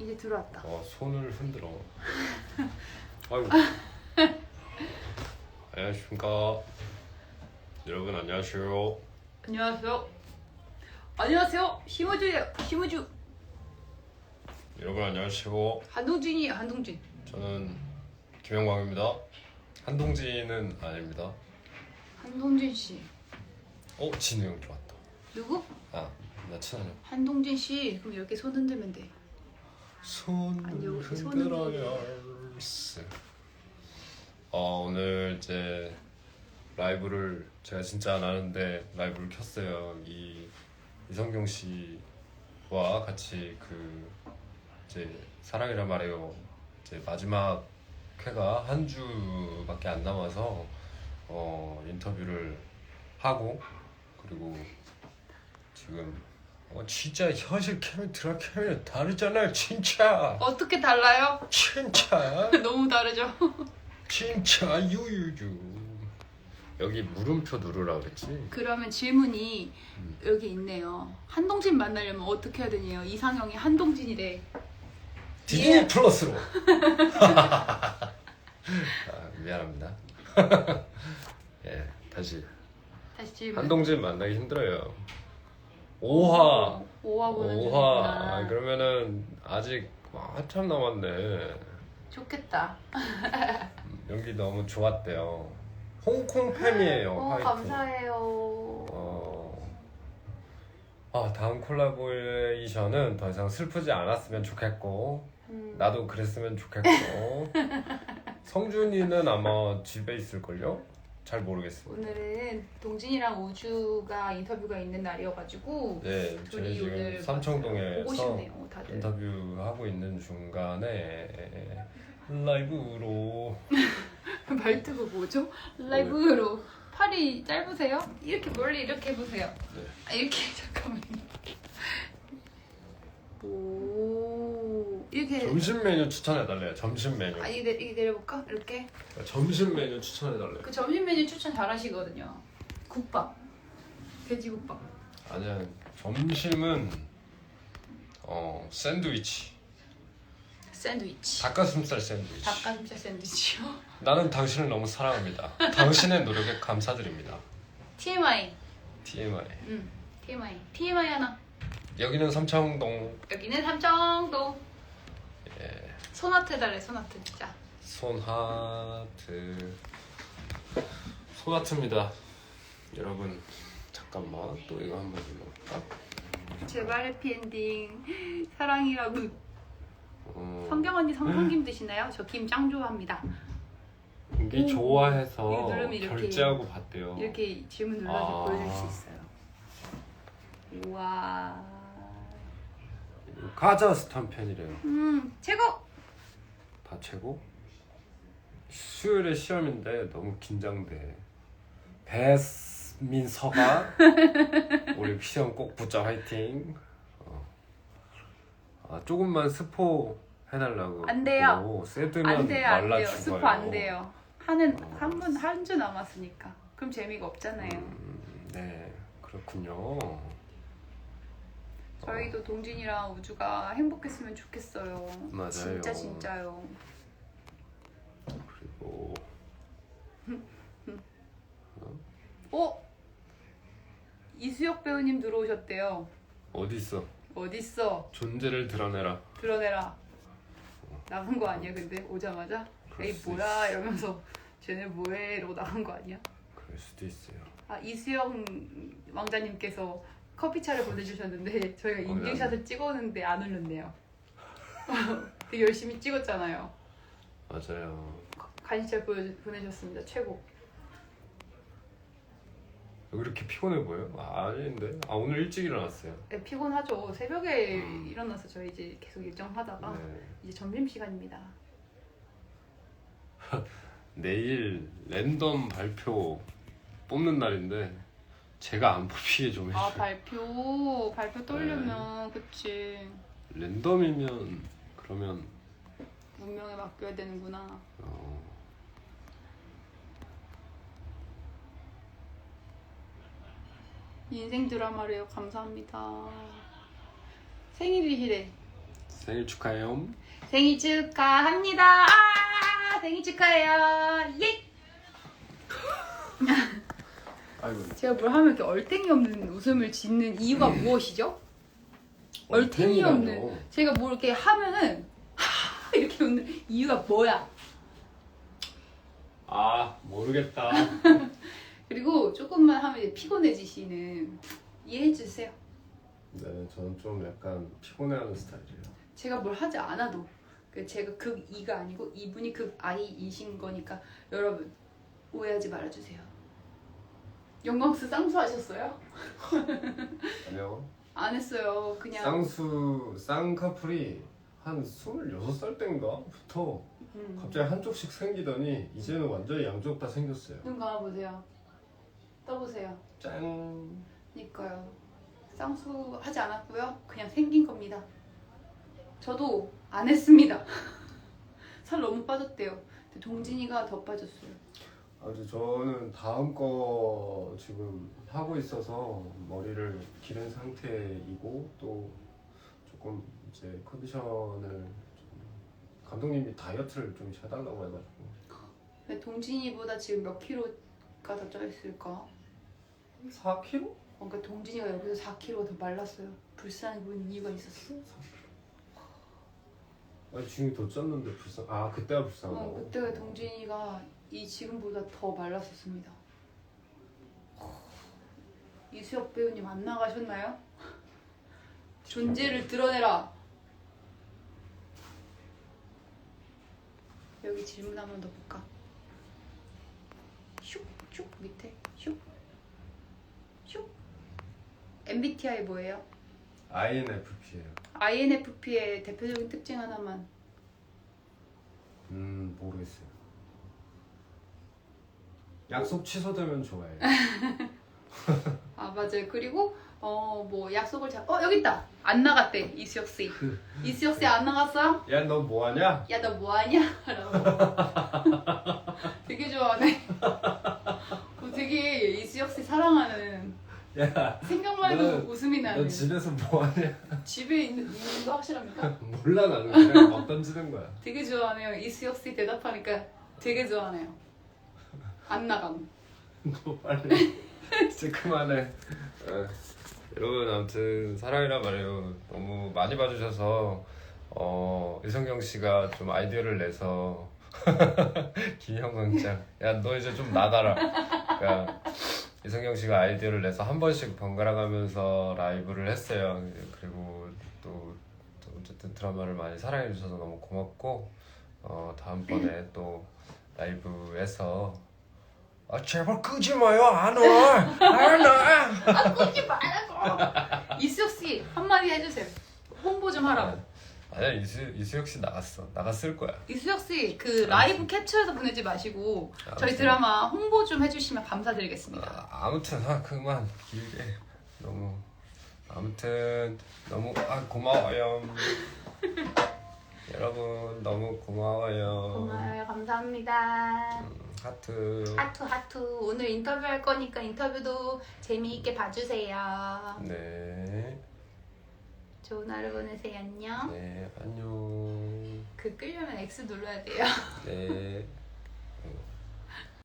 이제 들어왔다. 어, 손을 흔들어. 아이고. 안녕하십니까. 여러분 안녕하세요. 안녕하세요. 안녕하세요. 심우주예요. 심우주. 여러분 안녕하세요. 한동진이에요. 한동진. 저는 김영광입니다. 한동진은 아닙니다. 한동진 씨. 어, 진우 형 좋았다. 누구? 아, 나 친하냐? 한동진 씨. 그럼 이렇게 손 흔들면 돼. 손을 흔들어야 할세. 어, 오늘 이제 라이브를 제가 진짜 안 하는데 라이브를 켰어요. 이 이성경 씨와 같이 그 이제 사랑이란 말이에요. 이제 마지막 회가 한 주밖에 안 남아서 어, 인터뷰를 하고 그리고 지금 어, 진짜 현실 캐릭터랑 캐릭터 다르잖아요, 진짜. 어떻게 달라요? 진짜 너무 다르죠. 진짜 유유유 여기 물음표 누르라 그랬지 그러면 질문이 음. 여기 있네요. 한동진 만나려면 어떻게 해야 되냐요? 이상형이 한동진이래. 디즈니 예. 플러스로 아, 미안합니다 예 다시 다시 질문. 한동진 만나기 힘들어요 오화 오화 오화 보내주는구나. 아, 그러면은 아직 한참 남았네 좋겠다. 음, 연기 너무 좋았대요 홍콩 팬이에요 오, 화이팅. 감사해요. 어... 아 다음 콜라보레이션은 더 이상 슬프지 않았으면 좋겠고 음, 나도 그랬으면 좋겠고 성준이는 아마 집에 있을걸요? 잘 모르겠습니다 오늘은 동진이랑 우주가 인터뷰가 있는 날이어가지고 네 둘이 저희 오늘 지금 삼청동에서 싶네요, 다들. 인터뷰하고 있는 중간에 라이브로 말투가 뭐죠? 라이브로 팔이 짧으세요? 이렇게 멀리 이렇게 해보세요. 네. 아, 이렇게 잠깐만요. 오 이렇게 점심 메뉴 추천해 달래요 점심 메뉴 아 이게, 내- 이게 내려볼까? 이렇게 점심 메뉴 추천해 달래요 그 점심 메뉴 추천 잘하시거든요. 국밥, 돼지국밥. 아니야 점심은 어 샌드위치 샌드위치. 닭가슴살 샌드위치 닭가슴살 샌드위치요. 나는 당신을 너무 사랑합니다 당신의 노력에 감사드립니다 TMI. TMI 음, TMI. TMI 하나. 여기는 삼청동 여기는 삼청동. 예, 소나트 해달래 소나트 진짜. 손하트 손하트입니다 여러분 잠깐만 또 이거 한번 눌러볼까 제발 해피엔딩. 사랑이라고. 어, 성경 언니 성성김 드시나요? 저 김 짱 좋아합니다. 이게 오. 좋아해서 이거 누르면 이렇게- 결제하고 봤대요 이렇게 질문 눌러서 아. 보여줄 수 있어요. 우와. 카자흐스탄 팬이래요 음 최고. 다 최고? 수요일에 시험인데 너무 긴장돼. 배민서가 우리 시험 꼭 붙자 화이팅. 어. 아 조금만 스포 해달라고. 안 돼요. 오, 세드면 안 돼요 안 말라. 죽어요. 스포 안 돼요. 하는 어. 한분 한 주 남았으니까. 그럼 재미가 없잖아요. 음, 네 그렇군요. 저희도 동진이랑 우주가 행복했으면 좋겠어요. 맞아요. 진짜 진짜요. 그리고 어? 이수혁 배우님 들어오셨대요. 어디 있어? 어딨어? 존재를 드러내라. 드러내라. 나간 거 아니야 근데 오자마자? 에이 수 뭐야 이러면서 쟤네 뭐해 이러고 나간 거 아니야? 그럴 수도 있어요. 아 이수영 왕자님께서 커피차를 보내주셨는데 저희가 어, 인증샷을 찍었는데 안 올렸네요. 되게 열심히 찍었잖아요. 맞아요. 간식잘 보여- 보내주셨습니다. 최고. 왜 이렇게 피곤해 보여? 아, 아닌데. 아 오늘 일찍 일어났어요. 네, 피곤하죠. 새벽에 음. 일어나서 저희 이제 계속 일정 하다가 네. 이제 점심 시간입니다. 내일 랜덤 발표 뽑는 날인데 제가 안 뽑히게 좀아 해줘요. 발표 발표 떨려면 그치 랜덤이면 그러면 운명에 맡겨야 되는구나. 어, 인생 드라마래요. 감사합니다. 생일이시래. 생일 축하해요. 생일 축하합니다. 아, 생일 축하해요. 예. 아이고. 제가 뭘 하면 이렇게 얼탱이 없는 웃음을 짓는 이유가 무엇이죠? 얼탱이 얼탱이라뇨. 없는 제가 뭐 이렇게 하면은 하 이렇게 웃는 이유가 뭐야? 아 모르겠다. 그리고 조금만 하면 이제 피곤해지시는 이해해 주세요. 네, 저는 좀 약간 피곤해하는 스타일이에요. 제가 뭘 하지 않아도 그 제가 극 이가 아니고 이분이 극 아이이신 거니까 여러분 오해하지 말아주세요. 영광스 쌍수하셨어요? 아니요. 안 했어요. 그냥 쌍수 쌍커플이 한 26살 때인가부터 음. 갑자기 한쪽씩 생기더니 이제는 완전히 양쪽 다 생겼어요. 눈 감아보세요. 떠보세요. 짠. 그니까요. 쌍수 하지 않았고요. 그냥 생긴 겁니다. 저도 안 했습니다. 살 너무 빠졌대요. 근데 동진이가 더 빠졌어요. 아주 저는 다음 거 지금 하고 있어서 머리를 기른 상태이고 또 조금 이제 컨디션을 좀 감독님이 다이어트를 좀 해달라고 해가지고 근데 동진이보다 지금 몇 킬로가 더 쪄있을까? 4kg? 어, 그러니까 동진이가 여기서 4kg 더 말랐어요. 불쌍해 보이는 이유가 있었어. 아니 지금이 더 쪘는데 불쌍 아 그때가 어, 불쌍하다고? 그때 동진이가 이 지금보다 더 말랐었습니다. 이수혁 배우님 안 나가셨나요? 존재를 드러내라. 여기 질문 한 번 더 볼까? 슉 슉 밑에 슉 슉. MBTI 뭐예요? INFP예요 INFP의 대표적인 특징 하나만. 음 모르겠어요 약속 취소되면 좋아해요 아 맞아요. 그리고 어 뭐 약속을 잘. 어 여기 있다. 안 나갔대 이수혁 씨. 이수혁 씨 안 나갔어요? 야 너 뭐하냐? 야 너 뭐하냐? 라고. 되게 좋아하네. 어, 되게 이수혁 씨 사랑하는. 야 생각만 해도 너는- 웃음이. 너 집에서 뭐하냐? 집에 있는, 있는 거 확실합니까? 몰라 나는 그냥 막 던지는 거야 되게 좋아하네요. 이수혁 씨 대답하니까 되게 좋아하네요. 안 나감. 너 빨리. 이제 그만해. 어, 여러분 아무튼 사랑이란 말이에요. 너무 많이 봐주셔서 어, 이성경 씨가 좀 아이디어를 내서 기념광장. 야너 이제 좀 나가라. 야 이성경 씨가 아이디어를 내서 한 번씩 번갈아 가면서 라이브를 했어요. 그리고 또, 또 어쨌든 드라마를 많이 사랑해 주셔서 너무 고맙고 어, 다음번에 또 라이브에서 아 제발 끄지 마요 안 와. 안 와. 끄지 말라고. 이수혁 씨 한마디 해주세요. 홍보 좀 하라고. 아니야 이수 이수혁 씨 나갔어 나갔을 거야. 이수혁 씨 그 라이브 캡처해서 보내지 마시고 저희 아무튼. 드라마 홍보 좀 해주시면 감사드리겠습니다. 아, 아무튼 아 그만 길게 너무 아무튼 너무 아 고마워요. 여러분 너무 고마워요. 고마워요, 감사합니다. 음, 하트. 하투 하투 오늘 인터뷰 할 거니까 인터뷰도 재미있게 봐주세요. 네. 좋은 하루 보내세요. 안녕. 네 안녕. 그 끌려면 X 눌러야 돼요. 네.